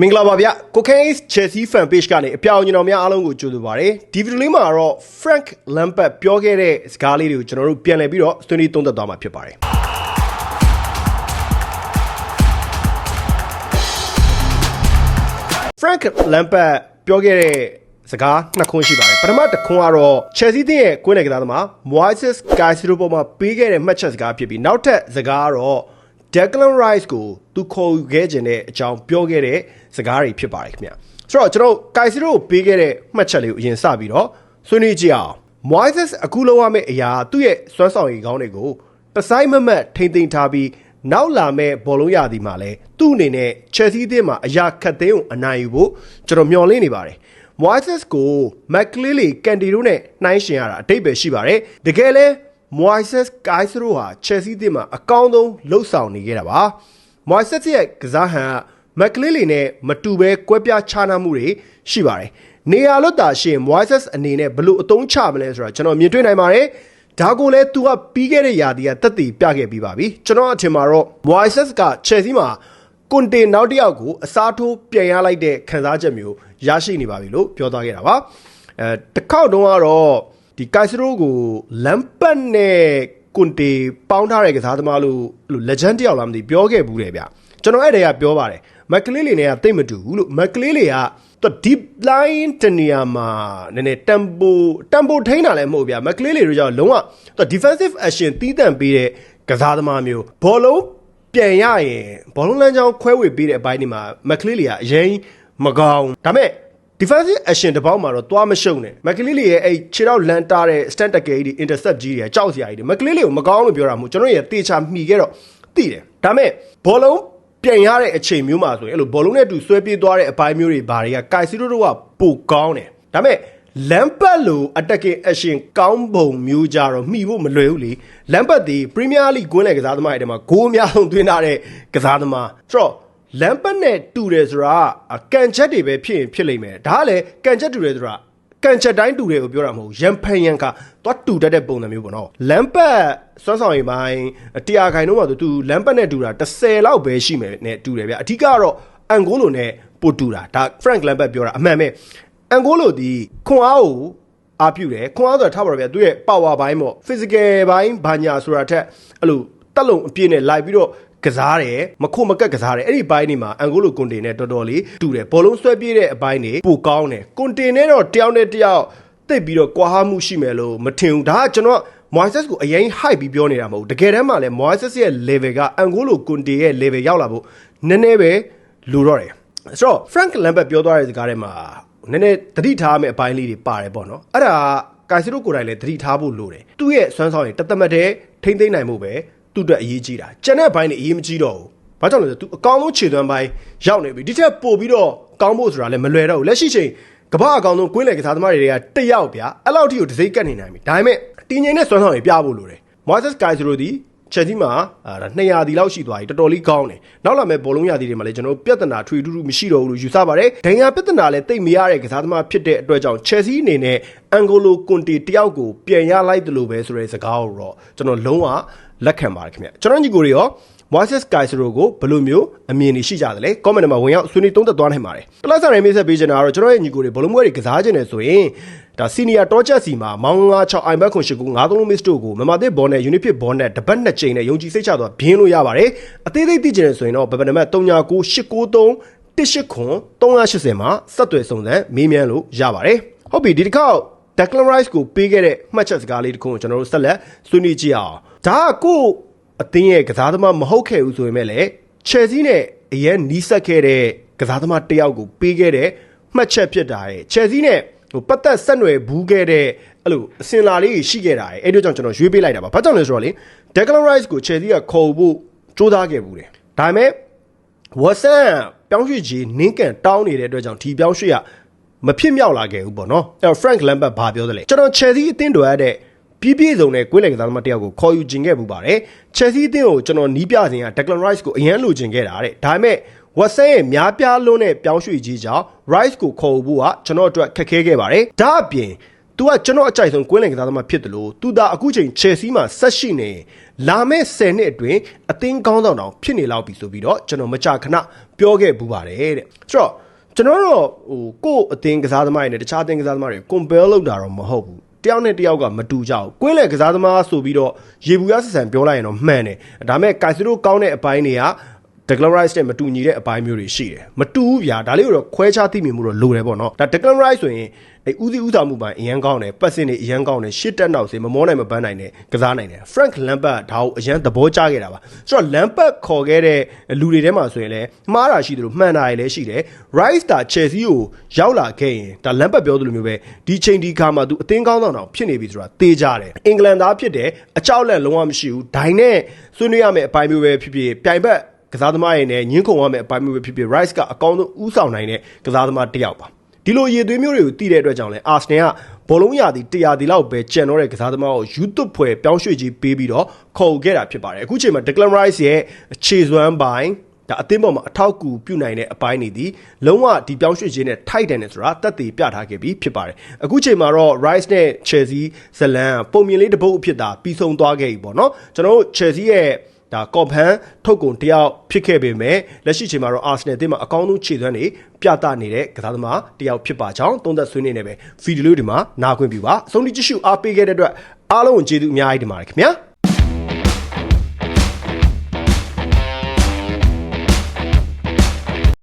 မင်္ဂလာပါဗျ Cocaine Chelsea fan page ကနေအပြောင်ကျွန်တော်များအားလုံးကိုကြိုဆိုပါရစေဒီဗီဒီယိုလေးမှာတော့ Frank Lampard ပြောခဲ့တဲ့စကားလေးတွေကိုကျွန်တော်တို့ပြန်လည်ပြီးတော့ဆွေးနွေးသုံးသပ်သွားမှာဖြစ်ပါတယ် Frank Lampard ပြောခဲ့တဲ့စကားနှစ်ခွန်းရှိပါတယ်ပထမတစ်ခွန်းကတော့ Chelsea တင်းရဲ့ကွင်းလယ်ကစားသမား Moises Caicedo ပေါ်မှာပေးခဲ့တဲ့မှတ်ချက်စကားဖြစ်ပြီးနောက်ထပ်စကားကတော့ Declan Rice ကိုသူခေါ်ယူခဲ့ခြင်းတဲ့အကြောင်းပြောခဲ့တဲ့စကားတွေဖြစ်ပါတယ်ခင်ဗျဆိုတော့ကျွန်တော် Caicedo ကိုပေးခဲ့တဲ့မှတ်ချက်လေးကိုအရင်စပြီးတော့ဆွေးနွေးကြည့်အောင် Moises အခုလုံးဝမယ့်အရာသူ့ရဲ့စွမ်းဆောင်ရည်ကောင်းတွေကိုပစိုက်မမတ်ထိမ့်သိမ်းထားပြီးနောက်လာမဲ့ဘောလုံးရသည်မှာလဲသူ့အနေနဲ့ Chelsea အသင်းမှာအရာခတ်သိမ်းကိုအနိုင်ယူဖို့ကျွန်တော်မျှော်လင့်နေပါတယ် Moises ကို McCleary ကန်တီတို့နဲ့နှိုင်းယှဉ်ရတာအတိတ်ပဲရှိပါတယ်တကယ်လဲ Moises Caicedo ဟာ Chelsea အသင်းမှာအကောင်းဆုံးလှုပ်ဆောင်နေခဲ့တာပါ Moises ရဲ့ကစားဟန်က McCleary နဲ့မတူဘဲကွဲပြားခြားနားမှုတွေရှိပါတယ်နေရာလွတ်တာရှင် Moises အနေနဲ့ဘယ်လို့အသုံးချမလဲဆိုတာကျွန်တော်မြင်တွေ့နိုင်ပါတယ်ဒါကိုလည်း तू ကပြီးခဲ့တဲ့ယာတီကတက်တည်ပြခဲ့ပြီးပါပြီကျွန်တော်အထင်မှာတော့ Moises က Chelsea မှာကွန်တေနောက်တစ်ယောက်ကိုအစားထိုးပြန်ရလိုက်တဲ့ခံစားချက်မျိုးရရှိနေပါပြီလို့ပြောသွားခဲ့တာပါအဲတစ်ခေါက်တုန်းကတော့ ဒီကိုက်စရိုကိုလမ်ပတ်နဲ့ကွန်တေပေါင်းထားတဲ့ကစားသမားလို့လို့ legend တယောက်လားမသိပြောခဲ့ဘူးတယ်ဗျကျွန်တော်အဲ့တည်းကပြောပါတယ်မက်ကလေးလေးနဲ့ကတိတ်မတူဘူးလို့မက်ကလေးလေးကသူ deep line တနေရာမှာနည်းနည်း tempo tempo ထိန်းတာလည်းမဟုတ်ဗျာမက်ကလေးလေးတို့ကြောင့်လုံးဝသူ defensive action တီးတန့်ပေးတဲ့ကစားသမားမျိုးဘောလုံးပြန်ရရင်ဘောလုံးလမ်းကြောင်းခွဲဝေပေးတဲ့အပိုင်းဒီမှာမက်ကလေးလေးကအရင်မကောင်းဒါပေမဲ့ defensive action တစ်ပေါက်မှာတော့သွားမရှုံနဲ့မက်ကလေးလေးရဲ့အဲ့ခြေတော့လန်တာတဲ့ stand tackle ကြီး intercept ကြီးတွေကြောက်စရာကြီးတွေမက်ကလေးလေးကိုမကောင်းလို့ပြောတာမဟုတ်ကျွန်တော်ရဲ့တေချာမှီခဲ့တော့သိတယ်ဒါပေမဲ့ဘောလုံးပြန်ရတဲ့အချိန်မျိုးမှာဆိုရင်အဲ့လိုဘောလုံးနဲ့တူဆွဲပြေးသွားတဲ့အပိုင်းမျိုးတွေဘာတွေကကိုက်စီရိုတို့ကပိုကောင်းတယ်ဒါပေမဲ့လမ်ပတ်လို attacking action ကောင်းပုံမျိုးကြတော့မှီဖို့မလွယ်ဘူးလေလမ်ပတ်ဒီ Premier League ကွင်းလယ်ကစားသမားတွေထဲမှာဂိုးအများဆုံးသွင်းထားတဲ့ကစားသမားဆိုတော့ လမ်ပတ်နဲ့တူတယ်ဆိုတာကန်ချက်တွေပဲဖြစ်ရင်ဖြစ်လိမ့်မယ်ဒါကလည်းကန်ချက်တူတယ်ဆိုတာကန်ချက်တိုင်းတူတယ်ကိုပြောတာမဟုတ်ရန်ဖန်ရန်ကသွားတူတတ်တဲ့ပုံစံမျိုးပေါ့နော်လမ်ပတ်စွမ်းဆောင်ရည်ပိုင်းတရားခိုင်တော့မှသူလမ်ပတ်နဲ့တူတာ30လောက်ပဲရှိမယ်နဲ့တူတယ်ဗျအဓိကတော့အန်ဂိုလိုနဲ့ပိုတူတာဒါ Frank Lampard ပြောတာအမှန်ပဲအန်ဂိုလိုဒီခွန်အားကိုအားပြုတယ်ခွန်အားဆိုတာထားပါတော့ဗျသူရဲ့ power ဘိုင်းပေါ့ physical ဘိုင်းဘာညာဆိုတာထက်အဲ့လိုတက်လုံအပြည့်နဲ့လိုက်ပြီးတော့ ကစားတယ်မခုမကက်ကစားတယ်အဲ့ဒီဘိုင်းနေမှာအန်ဂိုလိုကွန်တေနဲ့တော်တော်လေးတူတယ်ဘောလုံးဆွဲပြေးတဲ့အပိုင်းတွေပိုကောင်းတယ်ကွန်တေနဲ့တော့တယောက်နဲ့တယောက်တိတ်ပြီးတော့ကွာဟမှုရှိမယ်လို့မထင်ဘူးဒါကကျွန်တော် Moises ကိုအရင် hype ပြီးပြောနေတာမဟုတ်ဘူးတကယ်တမ်းမှာလဲ Moises ရဲ့ level ကအန်ဂိုလိုကွန်တေရဲ့ level ရောက်လာဖို့နည်းနည်းပဲလိုတော့တယ်ဆိုတော့ Frank Lampard ပြောသွားတဲ့စကားထဲမှာနည်းနည်းသတိထားမယ့်အပိုင်းလေးတွေပါတယ်ပေါ့နော်အဲ့ဒါကာစီရိုကိုယ်တိုင်လည်းသတိထားဖို့လိုတယ်သူ့ရဲ့စွမ်းဆောင်ရည်တသက်မတည်းထိမ့်သိမ့်နိုင်မှုပဲ သူ့အတွက်အရေးကြီးတာကျန်တဲ့ဘိုင်းတွေအရေးမကြီးတော့ဘူးဘာကြောင့်လဲဆိုတော့ तू အကောင်းဆုံးခြေသွမ်းပိုင်းရောက်နေပြီဒီထက်ပို့ပြီးတော့ကောင်းဖို့ဆိုတာလည်းမလွယ်တော့ဘူးလက်ရှိချိန်ကမ္ဘာအကောင်ဆုံးကွင်းလယ်ကစားသမားတွေကတစ်ယောက်ဗျာအဲ့လောက်ထိကိုတစိမ့်ကတ်နေနိုင်ပြီဒါပေမဲ့တင်းငိမ့်နဲ့စွမ်းဆောင်ရည်ပြဖို့လိုတယ် Moises Caicedo ဒီချက်စီမှာအာ200ဒီလောက်ရှိသွားပြီတော်တော်လေးကောင်းတယ်နောက်လာမဲ့ဘောလုံးရသည်တွေမှာလည်းကျွန်တော်တို့ပြဿနာထွေထူးထူးမရှိတော့ဘူးလို့ယူဆပါတယ်ဒဏ်ရာပြဿနာလည်းတိတ်မရတဲ့ကစားသမားဖြစ်တဲ့အတွက်ကြောင့် Chelsea အနေနဲ့ Angolo Conte တယောက်ကိုပြန်ရလိုက်တယ်လို့ပဲဆိုတဲ့စကားကိုတော့ကျွန်တော်လုံးဝ လက်ခံပါတယ်ခင်ဗျကျွန်တော်ညီကိုတွေရော Moises Caicedo ကိုဘယ်လိုမျိုးအမြင်တွေရှိကြသလဲ comment မှာဝင်ရောက်ဆွေးနွေးသုံးသပ်သွားနိုင်ပါတယ်ပလက်ဆာရေးမိတ်ဆက်ပေးချင်တာကတော့ကျွန်တော်ရဲ့ညီကိုတွေဘလုံးပွဲတွေကစားခြင်းနေဆိုရင်ဒါ senior တော့ချက်စီမှာမောင်96 iMac ခွန်ရှိကူ93လုံး miss တို့ကိုမမသစ်ဘောနဲ့ unit ဘောနဲ့တပတ်နှစ်ကြိမ်နဲ့ယုံကြည်စိတ်ချသွားဘင်းလို့ရပါတယ်အသေးသေးသိချင်တယ်ဆိုရင်တော့ဘယ်ဘယ်နံပါတ်399893 18ခွန်380မှာဆက်သွယ်စုံစမ်းမေးမြန်းလို့ရပါတယ်ဟုတ်ပြီဒီတစ်ခေါက် Declan Rice ကိုပေးခဲ့တဲ့မှတ်ချက်စကားလေးတစ်ခုကိုကျွန်တော်တို့ဆက်လက်ဆွေးနွေးကြည့်အောင် ဒါကကိုအသင်းရဲ့ကစားသမားမဟုတ်ခဲ့ဘူးဆိုရင်လည်း Chelsea နဲ့အရင်နီးစပ်ခဲ့တဲ့ကစားသမားတစ်ယောက်ကိုပေးခဲ့တဲ့မှတ်ချက်ဖြစ်တာရဲ့ Chelsea နဲ့ဟိုပတ်သက်ဆက်နွယ်ဘူးခဲ့တဲ့အဲ့လိုအစင်လာလေးရှိခဲ့တာရဲ့အဲ့ဒီကြောင့်ကျွန်တော်ရွေးပေးလိုက်တာပါဘာကြောင့်လဲဆိုတော့လေ Declan Rice ကို Chelsea ကခေါ်ဖို့စူးစမ်းခဲ့ဘူးတယ်ဒါပေမဲ့ဝတ်ဆန်ပြောင်းရွှေ့ကြီးနင်းကန်တောင်းနေတဲ့အတွက်ကြောင့်ဒီပြောင်းရွှေ့ရမဖြစ်မြောက်လာခဲ့ဘူးပေါ့နော်အဲ့တော့ Frank Lampard ဘာပြောသလဲကျွန်တော် Chelsea အသင်းတော်ရတဲ့ ပြည့်ပြည့်စုံတဲ့ကွင်းလယ်ကစားသမားတယောက်ကိုခေါ်ယူခြင်းခဲ့မှုပါတယ် Chelsea အသင်းကိုကျွန်တော်နီးပြခြင်းက Declan Rice ကိုအရန်လိုချင်ခဲ့တာတဲ့ဒါပေမဲ့ဝတ်ဆန်ရဲ့များပြားလွန်းတဲ့ပြောင်းရွှေ့ကြီးကြောင့် Rice ကိုခေါ်ဖို့ကကျွန်တော်အတွက်ခက်ခဲခဲ့ပါတယ်ဒါအပြင် तू ကကျွန်တော်အကြိုက်ဆုံးကွင်းလင်ကစားသမားဖြစ်တယ်လို့ तू ဒါအခုချိန် Chelsea မှာဆက်ရှိနေလာမယ့်10နှစ်အတွင်းအသင်းကောင်းဆောင်တောင်ဖြစ်နေလောက်ပြီဆိုပြီးတော့ကျွန်တော်မကြာခဏပြောခဲ့ပူပါတယ်တဲ့ဆိုတော့ကျွန်တော်တို့ဟိုကိုယ့်အသင်းကစားသမားတွေနဲ့တခြားအသင်းကစားသမားတွေ compare လုပ်တာတော့မဟုတ်ဘူး တယောက်နဲ့တယောက်ကမတူကြဘူး။ကွင်းလေကစားသမားဆိုပြီးတော့ရေဘူးရဆဆန်ပြောလိုက်ရင်တော့မှန်တယ်။ဒါပေမဲ့ကိုက်စရိုကောင်းတဲ့အပိုင်းတွေက Declan Rice နဲ့မတူညီတဲ့အပိုင်းမျိုးတွေရှိတယ်။မတူဘူးဗျာ။ဒါလေးကိုတော့ခွဲခြားသိမြင်မှုတော့လိုတယ်ပေါ့နော်။ဒါ Declan Rice ဆိုရင်အဲဦးစီးဦးဆောင်မှုပိုင်းအရန်ကောင်းတယ်။ပတ်စင်တွေအရန်ကောင်းတယ်။ရှစ်တက်နောက်စေမမောနိုင်မပန်းနိုင်တယ်။ကစားနိုင်တယ်။ Frank Lampard ဒါကိုအရန်သဘောကျခဲ့တာပါ။ဆိုတော့ Lampard ခေါ်ခဲ့တဲ့လူတွေထဲမှာဆိုရင်လည်းမှားတာရှိတယ်လို့မှန်တာတွေလည်းရှိတယ်။ Rice တာ Chelsea ကိုရောက်လာခဲ့ရင်ဒါ Lampard ပြောသလိုမျိုးပဲဒီချိန်ဒီခါမှာသူအသင်းကောင်းဆောင်တော့ဖြစ်နေပြီဆိုတာသိကြတယ်။အင်္ဂလန်သားဖြစ်တယ်။အကြောက်လက်လုံးဝမရှိဘူး။ဒိုင်နဲ့ဆွေးနွေးရမယ့်အပိုင်းမျိုးပဲဖြစ်ဖြစ်ပြိုင်ဘက် ကစားသမားတွေနဲ့ညှင်းခုန်ရမယ့်အပိုင်းမျိုးပဲဖြစ်ဖြစ် Rice ကအကောင်းဆုံးဥဆောင်နိုင်တဲ့ကစားသမားတစ်ယောက်ပါဒီလိုရည်သွေးမျိုးတွေကိုတည်တဲ့အတွက်ကြောင့်လဲ Arsenal ကဘောလုံးရာသီ100ဒီလောက်ပဲကျန်တော့တဲ့ကစားသမားကို YouTube ဖွဲ့ပြောင်းရွှေ့ကြီးပေးပြီးတော့ခေါ်ခဲ့တာဖြစ်ပါတယ်အခုချိန်မှာ Declan Rice ရဲ့အခြေစွမ်းပိုင်းဒါအသင်းပေါ်မှာအထောက်အကူပြုနိုင်တဲ့အပိုင်းတွေဒီလုံးဝဒီပြောင်းရွှေ့ခြင်းနဲ့ထိုက်တယ်နဲ့ဆိုတာတက်တည်ပြထားခဲ့ပြီးဖြစ်ပါတယ်အခုချိန်မှာတော့ Rice နဲ့ Chelsea ဇလန်ပုံမြင်လေးတစ်ပုတ်အဖြစ်သာပြီးဆုံးသွားခဲ့ပြီပေါ့နော်ကျွန်တော်တို့ Chelsea ရဲ့ ဒါကော့ဖန်ထုတ်ကုန်တယောက်ဖြစ်ခဲ့ပေမဲ့လက်ရှိချိန်မှာတော့ Arsenal အသင်းမှာအကောင်းဆုံးခြေသွမ်းတွေပြသနေတဲ့ကစားသမားတယောက်ဖြစ်ပါကြောင်းသုံးသက်ဆွေးနွေးနေပဲဗီဒီယိုလေးဒီမှာနားခွင့်ပြုပါအဆုံးထိကြည့်ရှုအားပေးခဲ့တဲ့အတွက်အားလုံးကိုကျေးဇူးအများကြီးတင်ပါတယ်ခင်ဗျာ